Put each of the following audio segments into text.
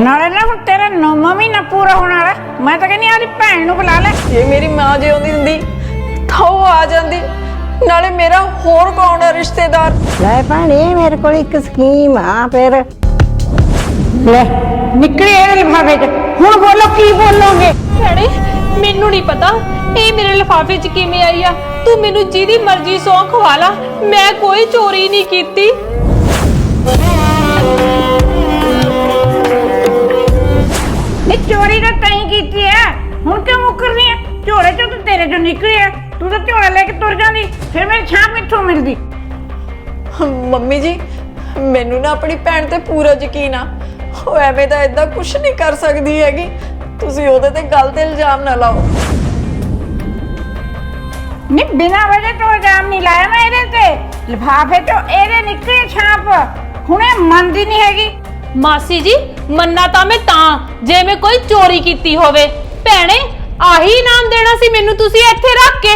ਨਾਲੇ ਨਾ ਹੁਣ ਤੇਰਾ ਨੌਵਾਂ ਮਹੀਨਾ ਪੂਰਾ ਹੋਣ ਵਾਲਾ ਮੈਂ ਤਾਂ ਕਹਿੰਦੀ ਆਦੀ ਭੈਣ ਨੂੰ ਬੁਲਾ ਲੈ। ਜੇ ਮੇਰੀ ਮਾਂ ਜਿਉਂਦੀ ਹੁੰਦੀ ਤਾਂ ਉਹ ਆ ਜਾਂਦੀ। ਨਾਲੇ ਮੇਰਾ ਹੋਰ ਕੌਣ ਹੈ ਰਿਸ਼ਤੇਦਾਰ? ਲੈ ਭੈਣੇ ਮੇਰੇ ਕੋਲ ਇੱਕ ਸਕੀਮ ਆ ਫਿਰ। ਲੈ ਨਿਕਲੀ ਇਹਦੇ ਲਿਫਾਫੇ 'ਚ। ਹੁਣ ਬੋਲੋ ਕੀ ਬੋਲੋਗੇ? ਭੈਣੇ ਮੈਨੂੰ ਨਹੀਂ ਪਤਾ ਇਹ ਮੇਰੇ ਲਿਫਾਫੇ 'ਚ ਕਿਵੇਂ ਆਈ ਆ? ਤੂੰ ਮੈਨੂੰ ਜਿਹਦੀ ਮਰਜ਼ੀ ਸੌਂ ਖਵਾ ਲਾ ਮੈਂ ਕੋਈ ਚੋਰੀ ਨਹੀਂ ਕੀਤੀ। ਮਿਲਦੀ। ਮੰਮੀ ਜੀ ਮੈਨੂੰ ਨਾ ਆਪਣੀ ਭੈਣ ਤੇ ਪੂਰਾ ਯਕੀਨ ਆ। ਉਹ ਐਵੇਂ ਤਾਂ ਇਦਾਂ ਕੁਝ ਨਹੀਂ ਕਰ ਸਕਦੀ ਹੈਗੀ। ਤੁਸੀਂ ਉਹਦੇ ਤੇ ਗਲਤ ਇਲਜ਼ਾਮ ਨਾ ਲਾਓ। ਨਹੀਂ ਬਿਨਾਂ ਵਜ੍ਹਾ ਤੋਂ ਇਲਜ਼ਾਮ ਨਹੀਂ ਲਾਇਆ ਮੈਂ ਇਹਦੇ ਤੇ। ਲਿਫਾਫੇ 'ਚੋਂ ਇਹਦੇ ਨਿਕਲੀ ਛਾਪ। ਹੁਣੇ ਮੰਨਦੀ ਨਹੀਂ ਹੈਗੀ। ਮਾਸੀ ਜੀ ਮੰਨਾ ਤਾਂ ਮੈਂ ਤਾਂ ਜੇ ਮੈਂ ਕੋਈ ਚੋਰੀ ਕੀਤੀ ਹੋਵੇ। ਭੈਣੇ ਆਹੀ ਇਨਾਮ ਦੇਣਾ ਸੀ ਮੈਨੂੰ ਤੁਸੀਂ ਇੱਥੇ ਰੱਖ ਕੇ।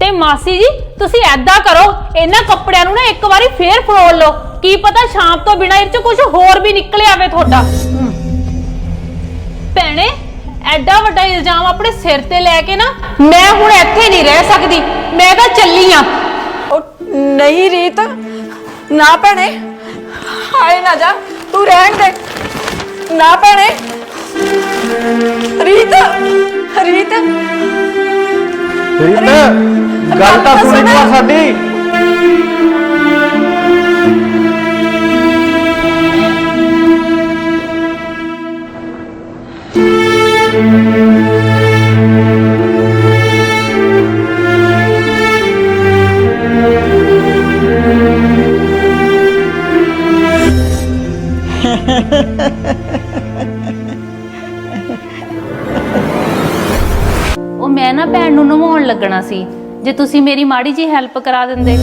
ਤੇ ਮਾਸੀ ਜੀ ਤੁਸੀਂ ਐਦਾਂ ਕਰੋ ਇਹਨਾਂ ਕੱਪੜਿਆਂ ਨੂੰ ਨਾ ਇੱਕ ਵਾਰੀ ਫੇਰ ਫਰੋਲ ਲਓ। ਕੀ ਪਤਾ ਸ਼ਾਮ ਤੋਂ ਬਿਨਾਂ ਇਹ ਚ ਕੁਝ ਹੋਰ ਵੀ ਨਿਕਲ ਆਵੇ ਤੁਹਾਡਾ। ਭੈਣੇ ਐਡਾ ਵੱਡਾ ਇਲਜ਼ਾਮ ਆਪਣੇ ਸਿਰ ਤੇ ਲੈ ਕੇ ਨਾ ਮੈਂ ਹੁਣ ਇੱਥੇ ਨਹੀਂ ਰਹਿ ਸਕਦੀ। ਮੈਂ ਤਾਂ ਚੱਲੀ ਆ। ਉਹ ਨਹੀਂ ਰੀਤ ਨਾ ਭੈਣੇ। ਹਾਏ ਨਾ ਜਾ ਤੂੰ ਰਹਿਣ ਦੇ। ਨਾ ਭੈਣੇ। ਰੀਤ। ਰੀਤ। ਰੀਤ। ਗੱਲ ਤਾਂ ਸੁਣੀ ਇੱਕ ਵਾਰ ਸਾਡੀ। ਤੁਸੀਂ ਮੇਰੀ ਮਾੜੀ ਜੀ ਹੈਲਪ ਕਰਾ ਦਿੰਦੇ।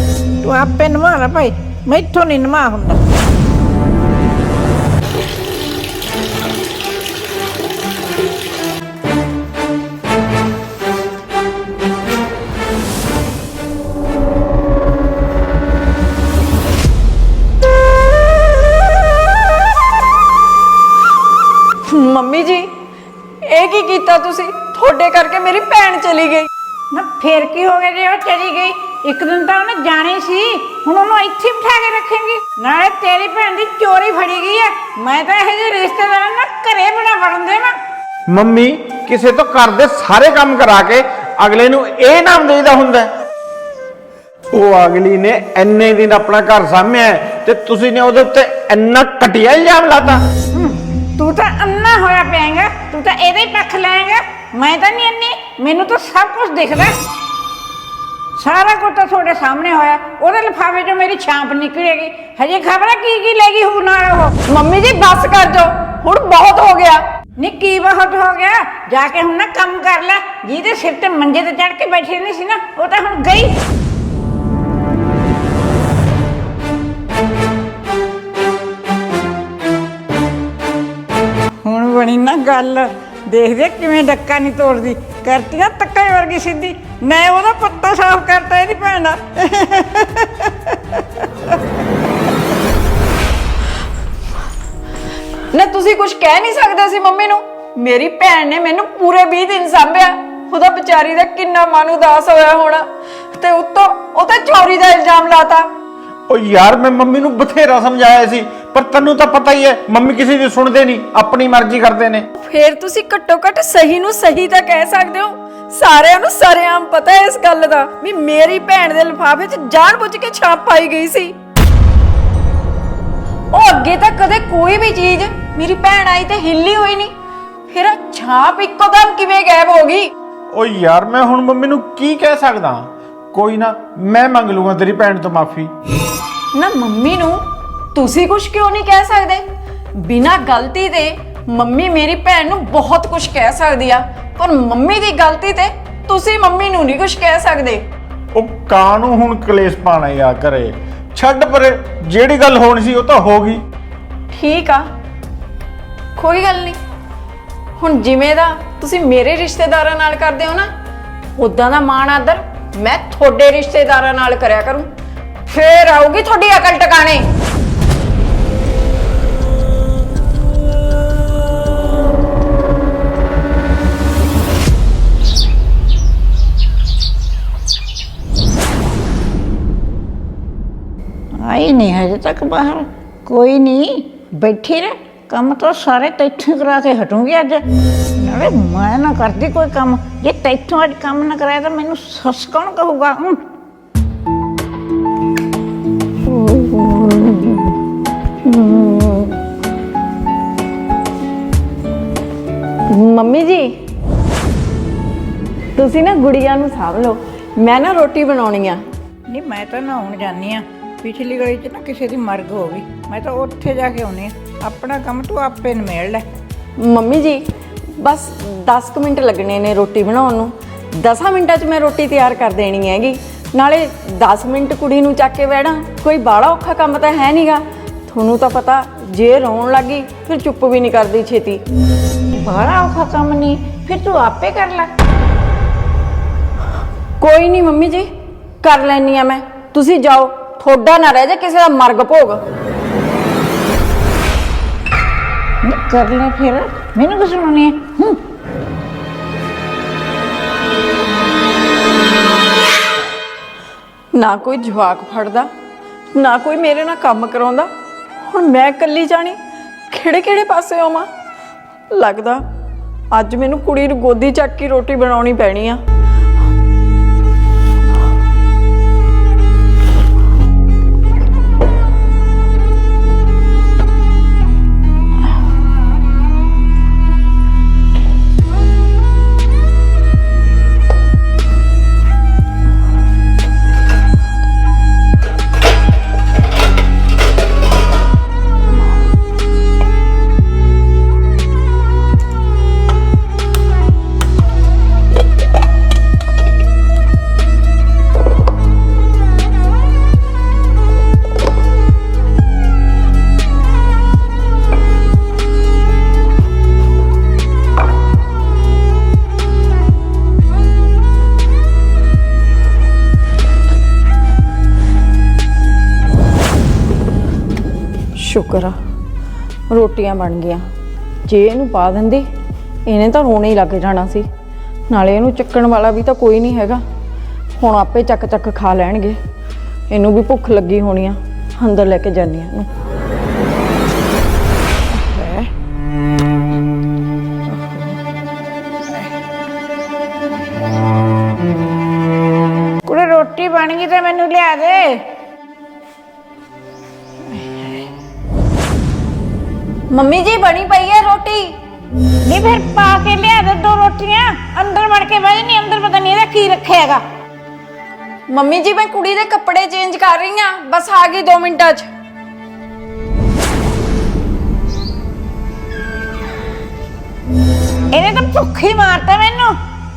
ਤੂੰ ਆਪੇ ਨਵਾ ਲੈ ਭਾਈ, ਮੈਥੋਂ ਨਹੀਂ ਨਿਭਾ ਹੁੰਦਾ। ਫੇਰ ਕੀ ਹੋ ਗਿਆ ਜੇ ਉਹ ਚਲੀ ਗਈ? ਇੱਕ ਦਿਨ ਤਾਂ ਉਹਨੇ ਜਾਣੀ ਸੀ। ਹੁਣ ਉਹਨੂੰ ਇੱਥੇ ਬਿਠਾ ਕੇ ਰੱਖੇਂਗੀ। ਨਾਲੇ ਤੇਰੀ ਭੈਣ ਦੀ ਚੋਰੀ ਫੜੀ ਗਈ ਹੈ ਮੈਂ ਤਾਂ ਇਹ ਜਿਹੇ ਰਿਸ਼ਤੇਦਾਰਾਂ ਨਾਲ ਘਰੇ ਬਣਾ ਵੜਨ ਦੇਵਾਂ। ਮੰਮੀ, ਕਿਸੇ ਤੋਂ ਘਰ ਦੇ ਸਾਰੇ ਕੰਮ ਕਰਾ ਕੇ ਅਗਲੇ ਨੂੰ ਇਹ ਨਾਮ ਦੇਈਦਾ ਹੁੰਦਾ ਹੈ। ਉਹ ਅਗਲੀ ਨੇ ਇੰਨੇ ਦਿਨ ਆਪਣਾ ਘਰ ਸਾਂਭਿਆ ਹੈ ਤੇ ਤੁਸੀਂ ਨੇ ਉਹਦੇ ਉੱਤੇ ਇੰਨਾ ਘਟੀਆ ਇਲਜ਼ਾਮ ਲਾਤਾ। ਤੂੰ ਤਾਂ ਅੰਨਾ ਹੋਇਆ ਪਿਆਂਗਾ, ਤੂੰ ਤਾਂ ਇਹਦਾ ਹੀ ਪੱਖ ਲੈਂਗਾ ਮੈਂ ਤਾਂ ਨਹੀਂ ਅੰਨੀ, ਮੈਨੂੰ ਤਾਂ ਸਭ ਕੁਝ ਦਿਖਦਾ। ਸਾਰਾ ਕੁਝ ਤਾਂ ਤੁਹਾਡੇ ਸਾਹਮਣੇ ਹੋਇਆ। ਉਹਦੇ ਲਿਫਾਫੇ 'ਚੋਂ ਮੇਰੀ ਛਾਂਪ ਨਿਕਲੇਗੀ। ਹਜੇ ਖਬਰ ਹੈ ਕੀ ਕੀ ਲੈ ਗਈ ਹੁਣ ਨਾਲ ਉਹ? ਮੰਮੀ ਜੀ, ਬਸ ਕਰ ਜਾਓ। ਹੁਣ ਬਹੁਤ ਹੋ ਗਿਆ। ਨੀ, ਕੀ ਬਹੁਤ ਹੋ ਗਿਆ? ਜਾ ਕੇ ਹੁਣ ਨਾ ਕੰਮ ਕਰ ਲੈ। ਜਿਹਦੇ ਸਿਰ ਤੇ ਮੰਜੇ ਤੇ ਚੜ ਕੇ ਬੈਠੀ ਨਹੀਂ ਸੀ ਨਾ, ਉਹ ਤਾਂ ਹੁਣ ਗਈ। ਬਣੀ ਨਾ ਗੱਲ। ਦੇਖਦੇ ਕਿਵੇਂ ਡੱਕਾ ਨਹੀਂ ਤੋੜਦੀ। ਕਰਤੀ ਨਾ ਤੱਕਾ ਵਰਗੀ ਸਿੱਧੀ। ਮੈਂ ਉਹਦਾ ਪੱਤਾ ਸਾਫ਼ ਕਰਤਾ ਇਹਦੀ ਭੈਣ ਦਾ। ਨਾ ਤੁਸੀਂ ਕੁਝ ਕਹਿ ਨਹੀਂ ਸਕਦੇ ਸੀ ਮੰਮੀ ਨੂੰ? ਮੇਰੀ ਭੈਣ ਨੇ ਮੈਨੂੰ ਪੂਰੇ 20 ਦਿਨ ਸਾਂਭਿਆ। ਉਹਦਾ ਵਿਚਾਰੀ ਦਾ ਕਿੰਨਾ ਮਨ ਉਦਾਸ ਹੋਇਆ ਹੋਣਾ। ਤੇ ਉੱਤੋਂ ਉਹ ਤਾਂ ਚੋਰੀ ਦਾ ਇਲਜ਼ਾਮ ਲਾਤਾ। ਉਹ ਯਾਰ ਮੈਂ ਮੰਮੀ ਨੂੰ ਬਥੇਰਾ ਸਮਝਾਇਆ ਸੀ। ਪਰ ਤੈਨੂੰ ਤਾਂ ਪਤਾ ਹੀ ਹੈ ਮੰਮੀ ਕਿਸੇ ਦੀ ਸੁਣਦੇ ਨਹੀਂ ਆਪਣੀ ਮਰਜ਼ੀ ਕਰਦੇ ਨੇ। ਫੇਰ ਤੁਸੀਂ ਘੱਟੋ ਘੱਟ ਸਹੀ ਨੂੰ ਸਹੀ ਤਾਂ ਕਹਿ ਸਕਦੇ ਹੋ। ਸਾਰਿਆਂ ਨੂੰ ਸਰੇਆਮ ਪਤਾ ਹੈ ਇਸ ਗੱਲ ਦਾ ਵੀ ਮੇਰੀ ਭੈਣ ਦੇ ਲਿਫਾਫੇ 'ਚ ਜਾਣਬੁੱਝ ਕੇ ਛਾਪ ਪਾਈ ਗਈ ਸੀ। ਉਹ ਅੱਗੇ ਤਾਂ ਕਦੇ ਕੋਈ ਵੀ ਚੀਜ਼ ਮੇਰੀ ਭੈਣ ਆਈ ਤੇ ਹਿੱਲੀ ਹੋਈ ਨਹੀਂ। ਫਿਰ ਆਹ ਛਾਪ ਇੱਕੋ ਦਮ ਕਿਵੇਂ ਗਾਇਬ ਹੋ ਗਈ? ਉਹ ਯਾਰ ਮੈਂ ਹੁਣ ਮੰਮੀ ਨੂੰ ਕੀ ਕਹਿ ਸਕਦਾ? ਕੋਈ ਨਾ ਮੈਂ ਮੰਗ ਲੂੰਗਾ ਤੇਰੀ ਭੈਣ ਤੋਂ ਮਾਫੀ। ਨਾ ਮੰਮੀ ਨੂੰ ਤੁਸੀਂ ਕੁਝ ਕਿਉਂ ਨਹੀਂ ਕਹਿ ਸਕਦੇ? ਬਿਨਾਂ ਗਲਤੀ ਦੇ ਮੰਮੀ ਮੇਰੀ ਭੈਣ ਨੂੰ ਬਹੁਤ ਕੁਝ ਕਹਿ ਸਕਦੀ ਆ। ਪਰ ਮੰਮੀ ਦੀ ਗਲਤੀ ਤੇ ਤੁਸੀਂ ਮੰਮੀ ਨੂੰ ਨਹੀਂ ਕੁਝ ਕਹਿ ਸਕਦੇ। ਉਹ ਕਾਂ ਨੂੰ ਹੁਣ ਕਲੇਸ਼ ਪਾਣਾ ਯਾ ਕਰੇ ਛੱਡ ਪਰੇ ਜਿਹੜੀ ਗੱਲ ਹੋਣੀ ਸੀ ਉਹ ਤਾਂ ਹੋ ਗਈ। ਠੀਕ ਆ। ਕੋਈ ਗੱਲ ਨਹੀਂ। ਹੁਣ ਜਿਵੇਂ ਦਾ ਤੁਸੀਂ ਮੇਰੇ ਰਿਸ਼ਤੇਦਾਰਾਂ ਨਾਲ ਕਰਦੇ ਹੋ ਨਾ ਉਦਾਂ ਦਾ ਮਾਣ ਆਦਰ ਮੈਂ ਤੁਹਾਡੇ ਰਿਸ਼ਤੇਦਾਰਾਂ ਨਾਲ ਕਰਿਆ ਕਰੂੰ। ਫੇਰ ਆਊਗੀ ਤੁਹਾਡੀ ਅਕਲ ਟਿਕਾਣੇ। ਆਈ ਨਹੀਂ ਹਜੇ ਤੱਕ ਬਾਹਰ। ਕੋਈ ਨਹੀਂ ਬੈਠੀ ਰਹਿ। ਕੰਮ ਤਾਂ ਸਾਰੇ ਤੈਥੋਂ ਕਰਾ ਕੇ ਹਟੂੰਗੀ ਅੱਜ। ਨਾਲੇ ਮੈਂ ਨਾ ਕਰਦੀ ਕੋਈ ਕੰਮ। ਜੇ ਤੈਥੋਂ ਅੱਜ ਕੰਮ ਨਾ ਕਰਾਇਆ ਤਾਂ ਮੈਨੂੰ ਸੱਸ ਕੌਣ ਕਹੂਗਾ? ਹੂੰ। ਮੰਮੀ ਜੀ ਤੁਸੀਂ ਨਾ ਗੁੜੀਆ ਨੂੰ ਸਾਂਭ ਲਓ। ਮੈਂ ਨਾ ਰੋਟੀ ਬਣਾਉਣੀ ਆ। ਨਹੀਂ ਮੈਂ ਤਾਂ ਨਹਾਉਣ ਜਾਨੀ ਆ। ਪਿਛਲੀ ਗਲੀ 'ਚ ਨਾ ਕਿਸੇ ਦੀ ਮਰਗ ਹੋ ਗਈ। ਮੈਂ ਤਾਂ ਉੱਥੇ ਜਾ ਕੇ ਆਉਣੀ ਆਪਣਾ ਕੰਮ ਤੂੰ ਆਪੇ ਨਿਮੇੜ ਲੈ। ਮੰਮੀ ਜੀ ਬਸ 10 ਕੁ ਮਿੰਟ ਲੱਗਣੇ ਨੇ ਰੋਟੀ ਬਣਾਉਣ ਨੂੰ। 10 ਮਿੰਟਾਂ 'ਚ ਮੈਂ ਰੋਟੀ ਤਿਆਰ ਕਰ ਦੇਣੀ ਹੈਗੀ। ਨਾਲੇ 10 ਮਿੰਟ ਕੁੜੀ ਨੂੰ ਚੱਕ ਕੇ ਬਹਿਣਾ ਕੋਈ ਬਾੜਾ ਔਖਾ ਕੰਮ ਤਾਂ ਹੈ ਨਹੀਂਗਾ ਤੁਹਾਨੂੰ ਤਾਂ ਪਤਾ ਜੇ ਰੋਣ ਲੱਗੀ ਫਿਰ ਚੁੱਪ ਵੀ ਨਹੀਂ ਕਰਦੀ ਛੇਤੀ। ਬੜਾ ਔਖਾ ਕੰਮ ਨਹੀਂ ਫਿਰ ਤੂੰ ਆਪੇ ਕਰ ਲੈ। ਕੋਈ ਨਹੀਂ ਮੰਮੀ ਜੀ ਕਰ ਲੈਣੀ ਆ ਮੈਂ। ਤੁਸੀਂ ਜਾਓ। ਥੋੜਾ ਨਾ ਰਹਿ ਜਾ ਕਿਸੇ ਦਾ ਮਰਗ ਭੋਗ। ਨਹੀਂ ਕਰ ਲੈ ਫਿਰ। ਮੈਨੂੰ ਕੁਛ ਸੁਣਾਉਣੀ ਹੈ? ਹੂੰ। ਨਾ ਕੋਈ ਜਵਾਕ ਫੜਦਾ ਨਾ ਕੋਈ ਮੇਰੇ ਨਾਲ ਕੰਮ ਕਰਾਉਂਦਾ। ਹੁਣ ਮੈਂ ਇਕੱਲੀ ਜਾਣੀ ਕਿਹੜੇ ਕਿਹੜੇ ਪਾਸੇ ਆਵਾਂ? ਲੱਗਦਾ ਅੱਜ ਮੈਨੂੰ ਕੁੜੀ ਨੂੰ ਗੋਦੀ ਚੱਕ ਕੇ ਰੋਟੀ ਬਣਾਉਣੀ ਪੈਣੀ ਆ। ਰੋਟੀਆਂ ਬਣ ਗਈਆਂ। ਜੇ ਇਹਨੂੰ ਪਾ ਦਿੰਦੀ, ਇਹਨੇ ਤਾਂ ਰੋਣੇ ਹੀ ਲੱਗ ਜਾਣਾ ਸੀ। ਨਾਲੇ ਇਹਨੂੰ ਚੱਕਣ ਵਾਲਾ ਵੀ ਤਾਂ ਕੋਈ ਨਹੀਂ ਹੈਗਾ। ਹੁਣ ਆਪੇ ਚੱਕ ਚੱਕ ਖਾ ਲੈਣਗੇ। ਇਹਨੂੰ ਵੀ ਭੁੱਖ ਲੱਗੀ ਹੋਣੀ ਆ। ਅੰਦਰ ਲੈ ਕੇ ਜਾਨੀ ਆ ਇਹਨੂੰ। ਮੰਮੀ ਜੀ ਬਣੀ ਪਈ ਹੈ ਰੋਟੀ ਨਹੀਂ ਫਿਰ ਪਾ ਕੇ ਲਿਆ ਦੇ ਦੋ ਰੋਟੀਆਂ ਅੰਦਰ ਵੜ ਕੇ ਬਹਿ ਨਹੀਂ ਅੰਦਰ ਪਤਾ ਨਹੀਂ ਇਹਦਾ ਕੀ ਰੱਖਿਆ ਹੈਗਾ ਮੰਮੀ ਜੀ ਮੈਂ ਕੁੜੀ ਦੇ ਕੱਪੜੇ ਚੇਂਜ ਕਰ ਰਹੀ ਆ ਬਸ ਆ ਗਈ 2 ਮਿੰਟਾਂ 'ਚ ਇਹਨੇ ਤਾਂ ਭੁੱਖੀ ਮਾਰਤਾ ਮੈਨੂੰ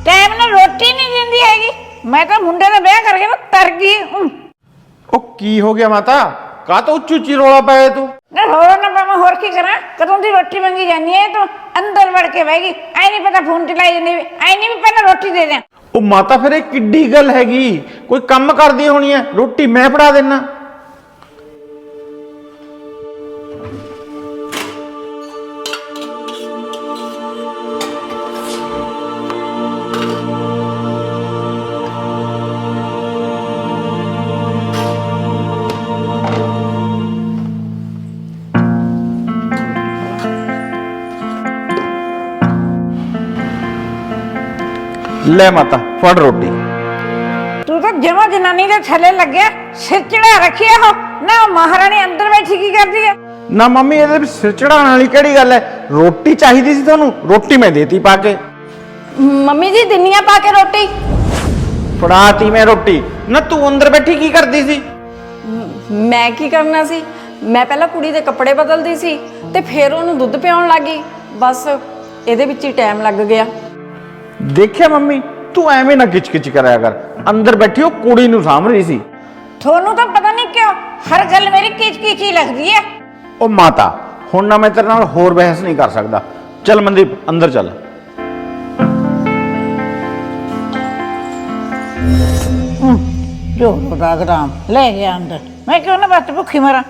ਟਾਈਮ ਨਾਲ ਰੋਟੀ ਨਹੀਂ ਦਿੰਦੀ ਹੈਗੀ ਮੈਂ ਤਾਂ ਮੁੰਡੇ ਦਾ ਵਿਆਹ ਕਰਕੇ ਨਾ ਤਰ ਗਈ ਹੂੰ। ਉਹ ਕੀ ਹੋ ਗਿਆ ਮਾਤਾ ਕਾ ਤੋ ਉੱਚੀ ਉੱਚੀ ਰੋਲਾ ਪਾਇਆ ਤੂੰ ਨਾ ਹੋਰ ਨਾ ਪਾਵਾਂ ਹੋਰ ਕੀ ਕਰਾਂ? ਕਦੋਂ ਦੀ ਰੋਟੀ ਮੰਗੀ ਜਾਨੀ ਹੈ ਤੂੰ ਅੰਦਰ ਵੜ ਕੇ ਬਹਿ ਗਈ। ਐ ਨਹੀਂ ਪਤਾ ਫੋਨ ਚਲਾਈ ਜਾਂਦੀ ਐ ਨਹੀਂ ਵੀ ਪਹਿਲਾਂ ਰੋਟੀ ਦੇ ਦਿਆਂ। ਉਹ ਮਾਤਾ ਫਿਰ ਇਹ ਕਿੱਡੀ ਗੱਲ ਹੈਗੀ? ਕੋਈ ਕੰਮ ਕਰਦੀ ਹੋਣੀ ਹੈ ਰੋਟੀ ਮੈਂ ਫੜਾ ਦੇਣਾ ਲੈ ਮਾਤਾ ਫੜ ਰੋਟੀ। ਤੂੰ ਤਾਂ ਜਮਾ ਜਨਾਨੀ ਦੇ ਥੱਲੇ ਲੱਗਿਆ ਸਿਰ ਚੜਾ ਰੱਖਿਆ ਹੋ ਨਾ ਉਹ ਮਹਾਰਾਣੀ ਅੰਦਰ ਬੈਠੀ ਕੀ ਕਰਦੀ ਹੈ ਨਾ ਮੰਮੀ ਇਹਦੇ ਵਿੱਚ ਸਿਰ ਚੜਾਉਣ ਵਾਲੀ ਕਿਹੜੀ ਗੱਲ ਹੈ? ਰੋਟੀ ਚਾਹੀਦੀ ਸੀ ਤੁਹਾਨੂੰ? ਰੋਟੀ ਮੈਂ ਦੇਤੀ ਪਾ ਕੇ। ਮੰਮੀ ਜੀ ਦਿੰਨੀਆਂ ਪਾ ਕੇ ਰੋਟੀ। ਫੜਾਤੀ ਮੈਂ ਰੋਟੀ। ਨਾ ਤੂੰ ਅੰਦਰ ਬੈਠੀ ਕੀ ਕਰਦੀ ਸੀ? ਮੈਂ ਕੀ ਕਰਨਾ ਸੀ? ਮੈਂ ਪਹਿਲਾਂ ਕੁੜੀ ਦੇ ਕੱਪੜੇ ਬਦਲਦੀ ਸੀ ਤੇ ਫਿਰ ਉਹਨੂੰ ਦੁੱਧ ਪਿਆਉਣ ਲੱਗੀ ਬਸ ਇਹਦੇ ਵਿੱਚ ਹੀ ਟਾਈਮ ਲੱਗ ਗਿਆ। ਦੇਖਿਆ ਮੰਮੀ? ਤੂੰ ਐਵੇਂ ਨਾ ਕਿਚ ਕਰਿਆ ਕਰ। ਅੰਦਰ ਬੈਠੀ ਉਹ ਕੁੜੀ ਨੂੰ ਸਾਂਭ ਰਹੀ ਸੀ। ਤੁਹਾਨੂੰ ਤਾਂ ਪਤਾ ਨਹੀਂ ਕਿਉਂ ਹਰ ਗੱਲ ਮੇਰੀ ਕੀਚ ਕੀਚ ਹੀ ਲੱਗਦੀ ਹੈ। ਉਹ ਮਾਤਾ ਹੁਣ ਨਾ ਮੈਂ ਤੇਰੇ ਨਾਲ ਹੋਰ ਬਹਿਸ ਨਹੀਂ ਕਰ ਸਕਦਾ। ਚੱਲ ਮਨਦੀਪ ਅੰਦਰ ਚੱਲ। ਦਾ ਗ੍ਰਾਮ ਲੈ ਗਿਆ ਅੰਦਰ। ਮੈਂ ਕਿਉਂ ਨਾ ਬੱਤ ਭੁੱਖੀ ਮਰਾਂ?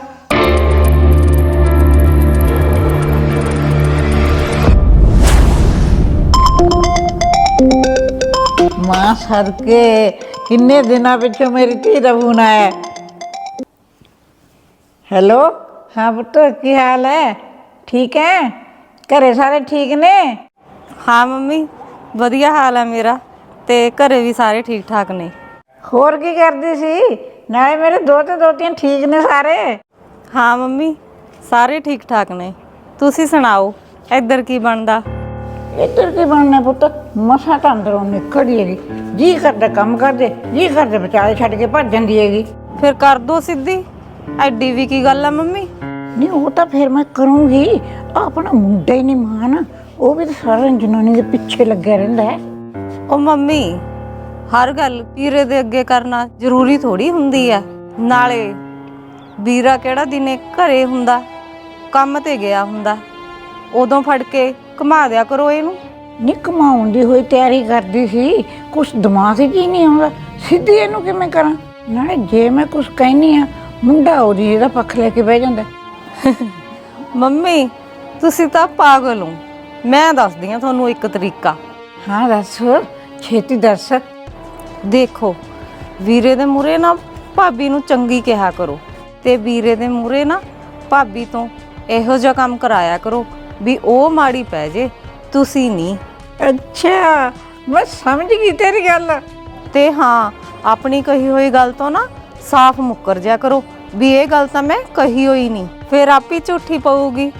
ਮਾਂ ਸਰ ਕੇ ਕਿੰਨੇ ਦਿਨਾਂ ਪਿੱਛੋਂ ਮੇਰੀ ਧੀ ਦਾ ਫੋਨ ਆਇਆ? ਹੈਲੋ ਹਾਂ ਪੁੱਤ ਕੀ ਹਾਲ ਹੈ? ਠੀਕ ਹੈ? ਘਰੇ ਸਾਰੇ ਠੀਕ ਨੇ? ਹਾਂ ਮੰਮੀ ਵਧੀਆ ਹਾਲ ਹੈ ਮੇਰਾ ਤੇ ਘਰੇ ਵੀ ਸਾਰੇ ਠੀਕ ਠਾਕ ਨੇ। ਹੋਰ ਕੀ ਕਰਦੀ ਸੀ? ਨਾਲੇ ਮੇਰੇ ਦੋ ਤੇ ਦੋਤੀਆਂ ਠੀਕ ਨੇ ਸਾਰੇ? ਹਾਂ ਮੰਮੀ ਸਾਰੇ ਠੀਕ ਠਾਕ ਨੇ। ਤੁਸੀਂ ਸੁਣਾਓ ਇੱਧਰ ਕੀ ਬਣਦਾ? ਇੱਧਰ ਕੀ ਬਣਨਾ ਪੁੱਤ? ਮਸਾ ਤਾਂ ਅੰਦਰੋਂ ਨਿਕੜੀ ਹੈਗੀ। ਜੀ ਕਰਦਾ ਕੰਮ ਕਰਦੇ ਜੀ ਕਰਦਾ ਵਿਚਾਲੇ ਛੱਡ ਕੇ ਭੱਜ ਜਾਂਦੀ ਹੈਗੀ। ਫਿਰ ਕਰ ਦੋ ਸਿੱਧੀ। ਐਡੀ ਵੀ ਕੀ ਗੱਲ ਆ ਮੰਮੀ? ਨਹੀਂ ਉਹ ਤਾਂ ਫਿਰ ਮੈਂ ਕਰੂੰਗੀ। ਆਹ ਆਪਣਾ ਮੁੰਡਾ ਹੀ ਨਹੀਂ ਮਾਨ ਉਹ ਵੀ ਤਾਂ ਸਾਰਾ ਦਿਨ ਜਨਾਨੀ ਦੇ ਪਿੱਛੇ ਲੱਗਿਆ ਰਹਿੰਦਾ ਹੈ। ਉਹ ਮੰਮੀ ਹਰ ਗੱਲ ਵੀਰੇ ਦੇ ਅੱਗੇ ਕਰਨਾ ਜ਼ਰੂਰੀ ਥੋੜੀ ਹੁੰਦੀ ਆ। ਨਾਲੇ ਵੀਰਾ ਕਿਹੜਾ ਦਿਨੇ ਘਰੇ ਹੁੰਦਾ ਕੰਮ ਤੇ ਗਿਆ ਹੁੰਦਾ। ਉਦੋਂ ਫੜ ਕੇ ਘੁਮਾ ਦਿਆ ਕਰੋ ਇਹਨੂੰ। ਨੀ ਕਮਾਉਣ ਦੀ ਹੋਈ ਤਿਆਰੀ ਕਰਦੀ ਸੀ। ਕੁਛ ਦਿਮਾਗ 'ਚ ਹੀ ਨਹੀਂ ਆਉਂਦਾ। ਸਿੱਧੀ ਇਹਨੂੰ ਕਿਵੇਂ ਕਰਾਂ? ਨਾਲੇ ਜੇ ਮੈਂ ਕੁਛ ਕਹਿਨੀ ਆ ਮੁੰਡਾ ਉਹਦੀ ਇਹਦਾ ਪੱਖ ਲੈ ਕੇ ਬਹਿ ਜਾਂਦਾ। ਮੰਮੀ ਤੁਸੀਂ ਤਾਂ ਪਾਗਲ ਹੋ। ਮੈਂ ਦੱਸਦੀ ਆ ਤੁਹਾਨੂੰ ਇੱਕ ਤਰੀਕਾ। ਹਾਂ ਦੱਸ। ਛੇਤੀ ਦੱਸ। ਦੇਖੋ ਵੀਰੇ ਦੇ ਮੂਰੇ ਨਾ ਭਾਬੀ ਨੂੰ ਚੰਗੀ ਕਿਹਾ ਕਰੋ। ਤੇ ਵੀਰੇ ਦੇ ਮੂਰੇ ਨਾ ਭਾਬੀ ਤੋਂ ਇਹੋ ਜਿਹਾ ਕੰਮ ਕਰਾਇਆ ਕਰੋ ਵੀ ਉਹ ਮਾੜੀ ਪੈ ਜੇ ਤੁਸੀਂ ਨਹੀਂ। ਅੱਛਾ ਮੈਂ ਸਮਝ ਗਈ ਤੇਰੀ ਗੱਲ। ਤੇ ਹਾਂ ਆਪਣੀ ਕਹੀ ਹੋਈ ਗੱਲ ਤੋਂ ਨਾ ਸਾਫ਼ ਮੁੱਕਰ ਜਿਆ ਕਰੋ ਵੀ ਇਹ ਗੱਲ ਤਾਂ ਮੈਂ ਕਹੀ ਹੋਈ ਨਹੀਂ। ਫਿਰ ਆਪੀ ਝੂਠੀ ਪਊਗੀ।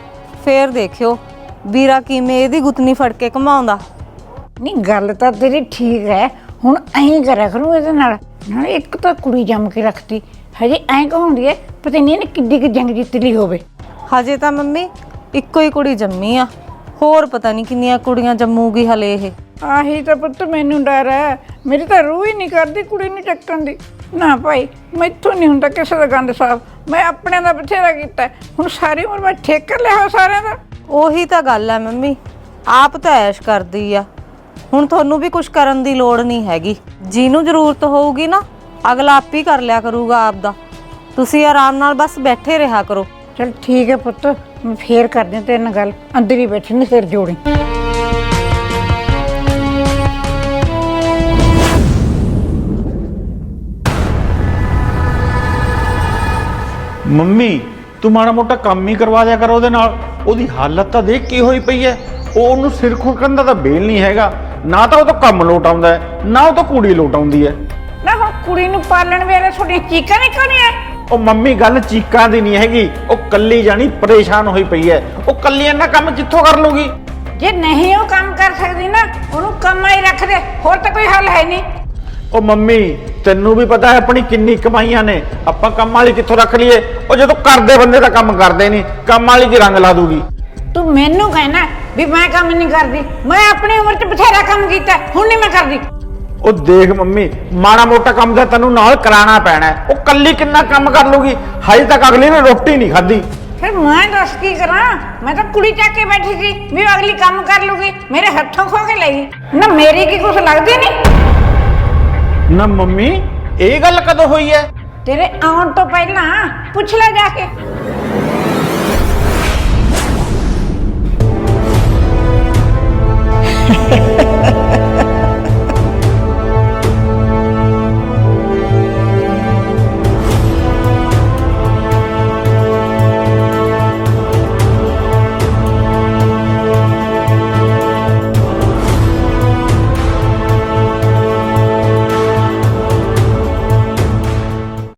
ਫੇਰ ਦੇਖਿਓ ਵੀਰਾ ਕਿਵੇਂ ਇਹਦੀ ਗੁੱਤਨੀ ਫੜ ਕੇ ਘਮਾਉਂਦਾ। ਨਹੀਂ ਗੱਲ ਤਾਂ ਤੇਰੀ ਠੀਕ ਹੈ। ਹੁਣ ਐਂ ਕਰਿਆ ਕਰੂੰ ਇਹਦੇ ਨਾਲ। ਨਾਲੇ ਇੱਕ ਤਾਂ ਕੁੜੀ ਜੰਮ ਕੇ ਰੱਖਤੀ। ਹਜੇ ਐਂ ਕਹਾਉਂਦੀ ਹੈ ਪਤਾ ਨਹੀਂ ਇਹਨੇ ਕਿੱਡੀ ਕਿ ਜੰਗ ਜਿੱਤ ਲਈ ਹੋਵੇ। ਹਜੇ ਤਾਂ ਮੰਮੀ ਇੱਕੋ ਹੀ ਕੁੜੀ ਜੰਮੀ ਆ। ਹੋਰ ਪਤਾ ਨਹੀਂ ਕਿੰਨੀਆਂ ਕੁੜੀਆਂ ਜੰਮੂਗੀ ਹਲੇ ਇਹ। ਆਹੀ ਤਾਂ ਪੁੱਤ ਮੈਨੂੰ ਡਰ ਹੈ। ਮੇਰੀ ਤਾਂ ਰੂਹ ਹੀ ਨਹੀਂ ਕਰਦੀ ਕੁੜੀ ਨੂੰ ਚੱਕਣ ਦੀ। ਨਾ ਭਾਈ ਮੈਥੋਂ ਨਹੀਂ ਹੁੰਦਾ ਕਿਸੇ ਦਾ ਗੰਦ ਸਾਫ਼। ਮੈਂ ਆਪਣੇ ਦਾ ਬਥੇਰਾ ਕੀਤਾ। ਹੁਣ ਸਾਰੀ ਉਮਰ ਮੈਂ ਠੇਕਰ ਲਿਆ ਹੋਇਆ ਸਾਰਿਆਂ ਦਾ। ਉਹੀ ਤਾਂ ਗੱਲ ਹੈ ਮੰਮੀ। ਆਪ ਤਾਂ ਐਸ਼ ਕਰਦੀ ਆ। ਹੁਣ ਤੁਹਾਨੂੰ ਵੀ ਕੁਝ ਕਰਨ ਦੀ ਲੋੜ ਨਹੀਂ ਹੈਗੀ। ਜਿਹਨੂੰ ਜ਼ਰੂਰਤ ਹੋਊਗੀ ਨਾ ਅਗਲਾ ਆਪ ਹੀ ਕਰ ਲਿਆ ਕਰੂਗਾ ਆਪ ਦਾ। ਤੁਸੀਂ ਆਰਾਮ ਨਾਲ ਬਸ ਬੈਠੇ ਰਿਹਾ ਕਰੋ। ਚਲ ਠੀਕ ਹੈ ਪੁੱਤ ਮੈਂ ਫੇਰ ਕਰਦੀ ਹਾਂ ਤੇਰੇ ਨਾਲ ਗੱਲ। ਅੰਦਰ ਹੀ ਬੈਠੀ ਨੇ ਸਿਰ ਜੋੜੀ। ਮੰਮੀ ਤੂੰ ਮਾੜਾ ਮੋਟਾ ਕੰਮ ਹੀ ਕਰਵਾ ਦਿਆ ਕਰ ਉਹਦੇ ਨਾਲ। ਉਹਦੀ ਹਾਲਤ ਤਾਂ ਦੇਖ ਕੀ ਹੋਈ ਪਈ ਹੈ। ਉਹ ਉਹਨੂੰ ਸਿਰ ਖੁਰਕਣ ਦਾ ਤਾਂ ਬੇਲ ਨਹੀਂ ਹੈਗਾ। ਨਾ ਤਾਂ ਉਹ ਤੋਂ ਕੰਮ ਲੋਟ ਆਉਂਦਾ ਹੈ ਨਾ ਉਹ ਤੋਂ ਕੁੜੀ ਲੋਟ ਆਉਂਦੀ ਹੈ। ਨਾ ਹੁਣ ਕੁੜੀ ਨੂੰ ਪਾਲਣ ਵੇਲੇ ਤੁਹਾਡੀਆਂ ਚੀਕਾਂ ਨਿਕਲਣੀਆਂ ਉਹ ਮੰਮੀ ਗੱਲ ਚੀਕਾਂ ਦੀ ਨਹੀਂ ਹੈਗੀ। ਉਹ ਕੱਲੀ ਜਾਣੀ ਪਰੇਸ਼ਾਨ ਹੋਈ ਪਈ ਹੈ। ਉਹ ਕੱਲੀ ਇਹਨਾਂ ਕੰਮ ਕਿੱਥੋਂ ਕਰ ਲੂਗੀ ਜੇ ਨਹੀਂ ਉਹ ਕੰਮ ਕਰ ਸਕਦੀ ਨਾ ਉਹਨੂੰ ਕੰਮਾਂ ਹੀ ਰੱਖ ਦੇ ਹੋਰ ਤਾਂ ਕੋਈ ਹੱਲ ਹੈ ਨਹੀਂ। ਉਹ ਮੰਮੀ ਤੈਨੂੰ ਵੀ ਪਤਾ ਹੈ ਆਪਣੀ ਕਿੰਨੀ ਕਮਾਈਆਂ ਨੇ। ਆਪਾਂ ਕੰਮ ਵਾਲੀ ਕਿੱਥੋਂ ਰੱਖ ਲਈਏ? ਉਹ ਜਦੋਂ ਕਰਦੇ ਬੰਦੇ ਦਾ ਕੰਮ ਕਰਦੇ ਨਹੀਂ ਕੰਮ ਵਾਲੀ ਕੀ ਰੰਗ ਲਾ ਦੂਗੀ ਤੂੰ ਮੈਨੂੰ ਕਹਿਣਾ ਵੀ ਮੈਂ ਕੰਮ ਨਹੀਂ ਕਰਦੀ ਮੈਂ ਆਪਣੀ ਉਮਰ 'ਚ ਬਥੇਰਾ ਕੰਮ ਕੀਤਾ ਹੁਣ ਨਹੀਂ ਮੈਂ ਕਰਦੀ। ਉਹ ਦੇਖ ਮੰਮੀ ਮਾੜਾ ਮੋਟਾ ਕੰਮ ਤਾਂ ਤੈਨੂੰ ਨਾਲ ਕਰਾਉਣਾ ਪੈਣਾ ਹੈ। ਉਹ ਕੱਲੀ ਕਿੰਨਾ ਕੰਮ ਕਰ ਲੂਗੀ ਹਜੇ ਤੱਕ ਅਗਲੀ ਨੇ ਰੋਟੀ ਨਹੀਂ ਖਾਧੀ। ਫਿਰ ਮੈਂ ਦੱਸ ਕੀ ਕਰਾਂ? ਮੈਂ ਤਾਂ ਕੁੜੀ ਚੱਕ ਕੇ ਬੈਠੀ ਸੀ ਵੀ ਉਹ ਅਗਲੀ ਕੰਮ ਕਰ ਲੂਗੀ ਮੇਰੇ ਹੱਥੋਂ ਖੋ ਕੇ ਲੈ ਗਈ। ਨਾ ਮੇਰੀ ਕੀ ਕੁਛ ਲੱਗਦੀ ਨਹੀਂ ਨਾ ਮੰਮੀ ਇਹ ਗੱਲ ਕਦੋਂ ਹੋਈ ਹੈ? ਤੇਰੇ ਆਉਣ ਤੋਂ ਪਹਿਲਾਂ ਪੁੱਛ ਲੈ ਜਾ ਕੇ।